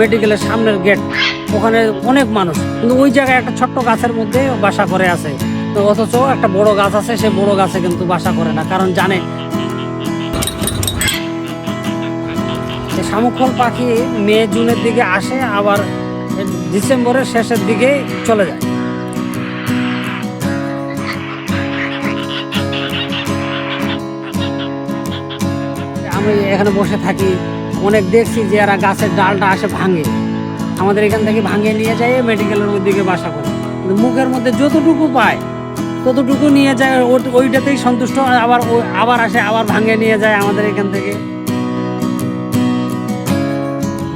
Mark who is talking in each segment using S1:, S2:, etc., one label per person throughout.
S1: মেডিকেলের সামনের গেট ওখানে অনেক মানুষ। কিন্তু ওই জায়গায় একটা ছোট্ট গাছের মধ্যে বাসা করে আছে। তো অথচ একটা বড় গাছ আছে, সে বড় গাছে কিন্তু বাসা করে না, কারণ জানে। যে শামুকফল পাখি মে, জুনের দিকে আসে, আবার ডিসেম্বরের শেষের দিকে চলে যায়। আমি এখানে বসে থাকি। অনেক দেখছি যে এরা গাছের ডালটা আসে ভাঙে। আমাদের এখান থেকে ভাঙে নিয়ে যায় মেডিকেলের দিকে বাসা করে। মুখের মধ্যে যতটুকু পায়, ততটুকু নিয়ে যায় ওইটাতেই সন্তুষ্ট। আবার আবার আসে, আবার ভাঙে নিয়ে যায় আমাদের এখান থেকে।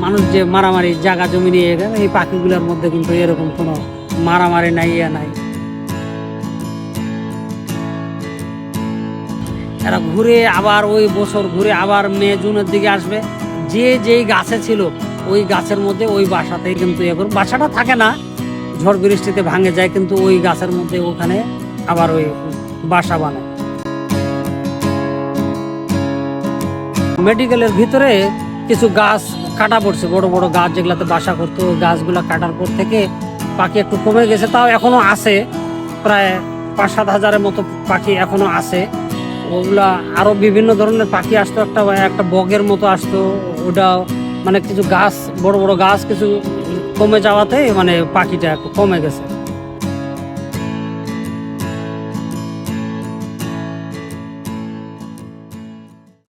S1: মানুষ যে মারামারি জায়গা জমি নিয়ে এই পাখিগুলোর মধ্যে কিন্তু এরকম কোনো মারামারি নাই ইয়ে নাই। এরা ঘুরে আবার ওই বছর ঘুরে আবার মে, জুনের দিকে আসবে। যে যেই গাছে ছিল, ওই গাছের মধ্যে ওই বাসাতেই কিন্তু করবে বাসাটা থাকে না, ঝড় বৃষ্টিতে ভাঙে যায়, কিন্তু ওই গাছের মধ্যে ওখানে আবার ওই বাসা বানায়। মেডিকেলের ভিতরে কিছু গাছ কাটা পড়ছে, বড় বড় গাছ যেগুলাতে বাসা করতো, ওই গাছগুলো কাটার পর থেকে পাখি একটু কমে গেছে, তাও এখনও আছে। প্রায় পাঁচ সাত হাজারের মতো পাখি এখনও আছে। ওগুলা আরও বিভিন্ন ধরনের পাখি আসতো, একটা একটা বগের মতো আসতো ওটা মানে কিছু গাছ বড় বড় গাছ কিছু কমে যাওয়াতে মানে পাখিটা কমে গেছে।